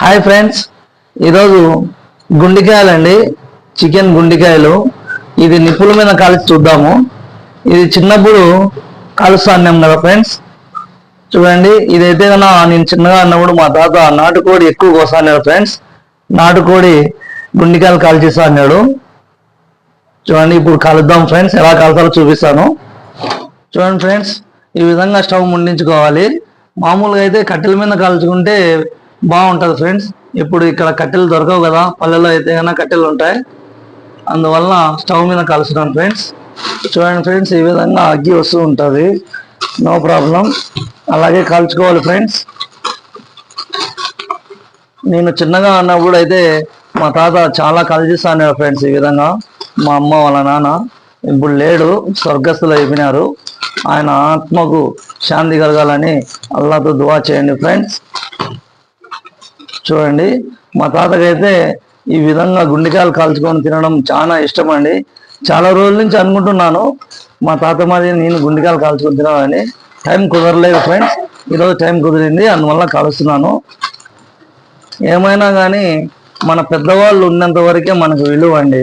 Hi friends ఈరోజు గుండికాయలండి chicken గుండికాయలు. ఇది నిప్పుల మీద కాల్చి చూద్దాము. ఇది చిన్నప్పుడు కాలుస్తా అన్నాం కదా ఫ్రెండ్స్. చూడండి ఇదైతే కన్నా నేను చిన్నగా అన్నప్పుడు మా తాత నాటుకోడి ఎక్కువ కోస్తా అన్నాడు ఫ్రెండ్స్. నాటుకోడి గుండికాయలు కాల్చేస్తా అన్నాడు. చూడండి ఇప్పుడు కలుద్దాం ఫ్రెండ్స్ ఎలా కలుతారో చూపిస్తాను. చూడండి ఫ్రెండ్స్ ఈ విధంగా స్టవ్ ముండించుకోవాలి. మామూలుగా అయితే కట్టెల మీద కాల్చుకుంటే బాగుంటుంది ఫ్రెండ్స్ ఇప్పుడు ఇక్కడ కట్టెలు దొరకవు కదా పల్లెల్లో అయితే కన్నా కట్టెలు ఉంటాయి. అందువల్ల స్టవ్ మీద కలుస్తున్నాను ఫ్రెండ్స్ చూడండి ఫ్రెండ్స్ ఈ విధంగా అగ్గి వస్తూ ఉంటుంది. నో ప్రాబ్లం అలాగే కాల్చుకోవాలి ఫ్రెండ్స్ నేను చిన్నగా ఉన్నప్పుడు అయితే మా తాత చాలా కలిసిస్తాను ఫ్రెండ్స్ ఈ విధంగా. మా అమ్మ వాళ్ళ నాన్న ఇప్పుడు లేడు స్వర్గస్థులు అయిపోయినారు. ఆయన ఆత్మకు శాంతి కలగాలని అల్లాతో దువా చేయండి ఫ్రెండ్స్ చూడండి. మా తాతకైతే ఈ విధంగా గుండెకాయలు కాల్చుకొని తినడం చాలా ఇష్టం అండి చాలా రోజుల నుంచి అనుకుంటున్నాను మా తాత మాది నేను గుండెకాయలు కాల్చుకొని తినాలని. టైం కుదరలేదు ఫ్రెండ్స్ ఈరోజు టైం కుదిరింది అందువల్ల కాలుస్తున్నాను. ఏమైనా కానీ మన పెద్దవాళ్ళు ఉన్నంత వరకే మనకు విలువ అండి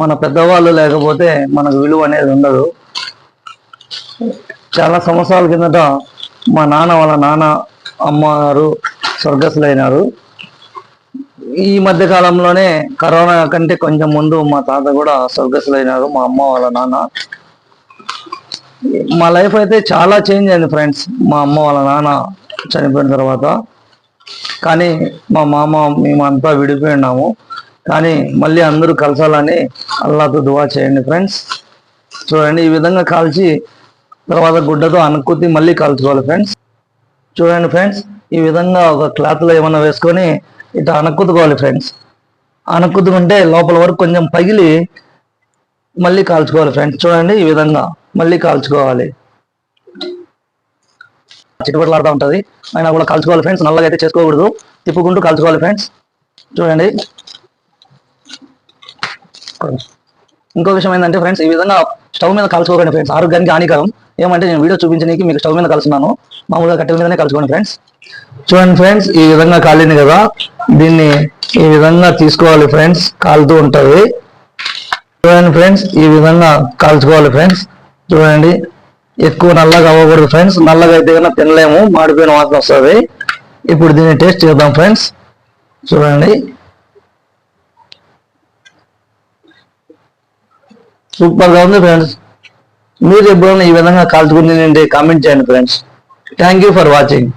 మన పెద్దవాళ్ళు లేకపోతే మనకు విలువ అనేది ఉండదు. చాలా సంవత్సరాల కిందట మా నాన్న వాళ్ళ నాన్న అమ్మగారు స్వర్గస్థులైనారు. ఈ మధ్య కాలంలోనే కరోనా కంటే కొంచెం ముందు మా తాత కూడా స్వర్గస్థులైనారు మా అమ్మ వాళ్ళ నాన్న. మా లైఫ్ అయితే చాలా చేంజ్ అయింది ఫ్రెండ్స్. మా అమ్మ వాళ్ళ నాన్న చనిపోయిన తర్వాత. కానీ మా మామ మేమంతా విడిపోయి ఉన్నాము. కానీ మళ్ళీ అందరూ కలసాలని అల్లాతో దువా చేయండి ఫ్రెండ్స్. చూడండి ఈ విధంగా కాల్చి తర్వాత గుడ్డతో అనుకుతి మళ్ళీ కాల్చుకోవాలి ఫ్రెండ్స్. చూడండి ఫ్రెండ్స్ ఈ విధంగా ఒక క్లాత్లో ఏమైనా వేసుకొని ఇట్లా అనక్కుతుకోవాలి ఫ్రెండ్స్. అనక్కుతుకుంటే లోపల వరకు కొంచెం పగిలి మళ్ళీ కాల్చుకోవాలి ఫ్రెండ్స్. చూడండి ఈ విధంగా మళ్ళీ కాల్చుకోవాలి. చిట్టుబట్లాడుతూ ఉంటుంది. అయినా కూడా కాల్చుకోవాలి ఫ్రెండ్స్ నల్లగా అయితే చేసుకోకూడదు. తిప్పుకుంటూ కాల్చుకోవాలి ఫ్రెండ్స్. చూడండి. ఇంకో విషయం ఏంటంటే ఫ్రెండ్స్ ఈ విధంగా స్టవ్ మీద కాల్చుకోకండి ఫ్రెండ్స్. ఆరోగ్యానికి హానికరం. ఏమంటే నేను వీడియో చూపించడానికి మీకు స్టవ్ మీద కలుస్తున్నాను. మామూలుగా కట్టెల మీదనే కలుసుకోండి ఫ్రెండ్స్ చూడండి ఫ్రెండ్స్ ఈ విధంగా కాలింది కదా. దీన్ని ఈ విధంగా తీసుకోవాలి ఫ్రెండ్స్ కాలుతూ ఉంటుంది. చూడండి ఫ్రెండ్స్ ఈ విధంగా కాల్చుకోవాలి ఫ్రెండ్స్ చూడండి ఎక్కువ నల్లగా అవ్వకూడదు ఫ్రెండ్స్ నల్లగా అయితే కన్నా తినలేము మాడిపోయిన వాసన వస్తుంది. ఇప్పుడు దీన్ని టేస్ట్ చేద్దాం ఫ్రెండ్స్ చూడండి. సూపర్గా ఉంది ఫ్రెండ్స్ మీరు ఎప్పుడైనా ఈ విధంగా కాల్చుకుని కామెంట్ చేయండి friends thank you for watching